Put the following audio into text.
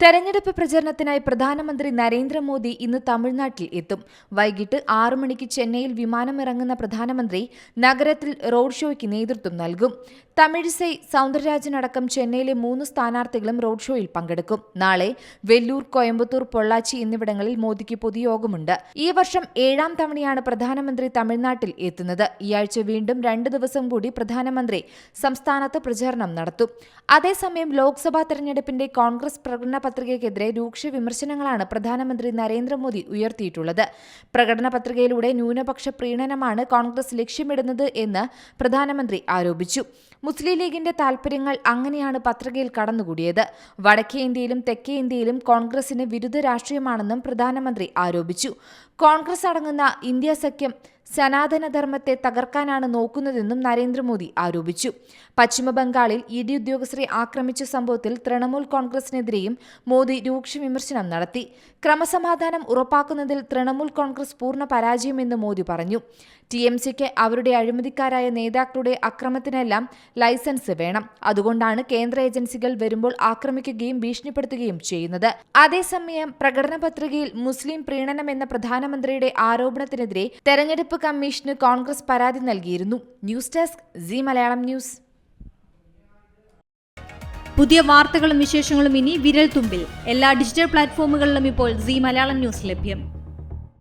തെരഞ്ഞെടുപ്പ് പ്രചരണത്തിനായി പ്രധാനമന്ത്രി നരേന്ദ്രമോദി ഇന്ന് തമിഴ്നാട്ടിൽ എത്തും. വൈകിട്ട് ആറു മണിക്ക് ചെന്നൈയിൽ വിമാനമിറങ്ങുന്ന പ്രധാനമന്ത്രി നഗരത്തിൽ റോഡ് ഷോയ്ക്ക് നേതൃത്വം നൽകും. തമിഴിസൈ സൗന്ദരരാജനടക്കം ചെന്നൈയിലെ മൂന്ന് സ്ഥാനാർത്ഥികളും റോഡ് ഷോയിൽ പങ്കെടുക്കും. നാളെ വെല്ലൂർ കോയമ്പത്തൂർ പൊള്ളാച്ചി എന്നിവിടങ്ങളിൽ മോദിക്ക് പൊതുയോഗമുണ്ട്. ഈ വർഷം ഏഴാം തവണയാണ് പ്രധാനമന്ത്രി തമിഴ്നാട്ടിൽ എത്തുന്നത്. ഈ ആഴ്ച വീണ്ടും രണ്ട് ദിവസം കൂടി പ്രധാനമന്ത്രി സംസ്ഥാനത്ത് പ്രചാരണം നടത്തും. അതേസമയം ലോക്സഭാ തെരഞ്ഞെടുപ്പിന്റെ കോൺഗ്രസ് പ്രകടന പത്രികയ്ക്കെതിരെ രൂക്ഷ വിമർശനങ്ങളാണ് പ്രധാനമന്ത്രി നരേന്ദ്രമോദി ഉയർത്തിയിട്ടുള്ളത്. പ്രകടന പത്രികയിലൂടെ ന്യൂനപക്ഷ പ്രീണനമാണ് കോൺഗ്രസ് ലക്ഷ്യമിടുന്നത് എന്ന് പ്രധാനമന്ത്രി ആരോപിച്ചു. മുസ്ലിം ലീഗിന്റെ താൽപര്യങ്ങൾ അങ്ങനെയാണ് പത്രികയിൽ കടന്നുകൂടിയത്. വടക്കേ ഇന്ത്യയിലും തെക്കേ ഇന്ത്യയിലും കോൺഗ്രസിന് വിരുദ്ധ രാഷ്ട്രീയമാണെന്നും പ്രധാനമന്ത്രി ആരോപിച്ചു. കോൺഗ്രസ് അടങ്ങുന്ന ഇന്ത്യ സഖ്യം സനാതനധർമ്മത്തെ തകർക്കാനാണ് നോക്കുന്നതെന്നും നരേന്ദ്രമോദി ആരോപിച്ചു. പശ്ചിമബംഗാളിൽ ഇ ഡി ഉദ്യോഗസ്ഥരെ ആക്രമിച്ച സംഭവത്തിൽ തൃണമൂൽ കോൺഗ്രസിനെതിരെയും മോദി രൂക്ഷ വിമർശനം നടത്തി. ക്രമസമാധാനം ഉറപ്പാക്കുന്നതിൽ തൃണമൂൽ കോൺഗ്രസ് പൂർണ പരാജയമെന്ന് മോദി പറഞ്ഞു. ടി എം സിക്ക് അവരുടെ അഴിമതിക്കാരായ നേതാക്കളുടെ അക്രമത്തിനെല്ലാം ലൈസൻസ് വേണം. അതുകൊണ്ടാണ് കേന്ദ്ര ഏജൻസികൾ വരുമ്പോൾ ആക്രമിക്കുകയും ഭീഷണിപ്പെടുത്തുകയും ചെയ്യുന്നത്. അതേസമയം പ്രകടന പത്രികയിൽ മുസ്ലിം പ്രീണനമെന്ന പ്രധാനമന്ത്രിയുടെ ആരോപണത്തിനെതിരെ തെരഞ്ഞെടുപ്പ് കമ്മീഷന് കോൺഗ്രസ് പരാതി നൽകിയിരുന്നു. News desk C Malayalam news. പുതിയ വാർത്തകളും വിശേഷങ്ങളും ഇനി വിരൽ തുമ്പിൽ എല്ലാ ഡിജിറ്റൽ പ്ലാറ്റ്ഫോമുകളിലും ഇപ്പോൾ സി മലയാളം ന്യൂസ് ലഭ്യം.